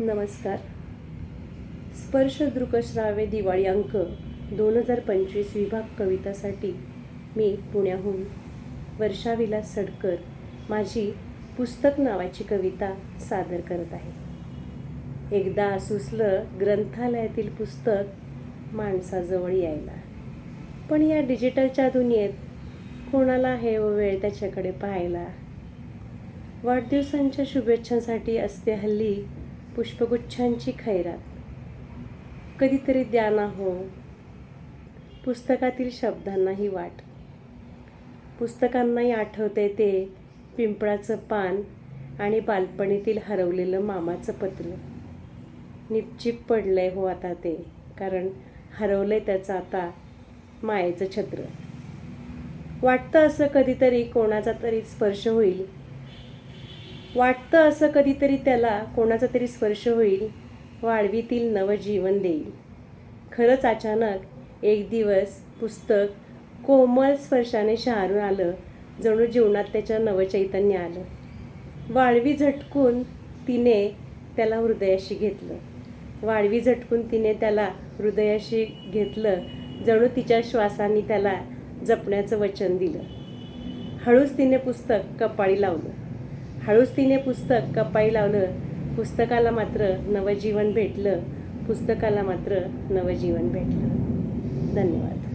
नमस्कार. स्पर्श दृकश्राव्य दिवाळी अंक दोन हजार पंचवीस विभाग कवितासाठी मी पुण्याहून वर्षाविलास सडकर माझी पुस्तक नावाची कविता सादर करत आहे. एकदा सुचलं ग्रंथालयातील पुस्तक माणसाजवळ यायला. पण या डिजिटलच्या दुनियेत कोणाला हे वेळ त्याच्याकडे पाहायला? वाढदिवसांच्या शुभेच्छांसाठी असते हल्ली पुष्पगुच्छांची खैरात. कधीतरी द्या ना हो. पुस्तकातील शब्दांनाही वाट. पुस्तकांनाही आठवते ते पिंपळाचं पान आणि बालपणीतील हरवलेलं मामाचं पत्र. निपचिप पडलंय हो आता ते कारण हरवलंय त्याचं आता मायेचं छत्र. वाटतं असं कधीतरी कोणाचा तरी स्पर्श होईल. वाटतं असं कधीतरी त्याला कोणाचा तरी स्पर्श होईल वाळवीतील नवजीवन देईल. खरंच अचानक एक दिवस पुस्तक कोमल स्पर्शाने शहारून आलं जणू जीवनात त्याच्या नवचैतन्य आलं. वाळवी झटकून तिने त्याला हृदयाशी घेतलं. वाळवी झटकून तिने त्याला हृदयाशी घेतलं जणू तिच्या श्वासाने त्याला जपण्याचं वचन दिलं. हळूच तिने पुस्तक कपाळी लावलं. हळूच तिने पुस्तक कपाई लावलं. पुस्तकाला मात्र नवजीवन भेटलं. पुस्तकाला मात्र नवजीवन भेटलं. धन्यवाद.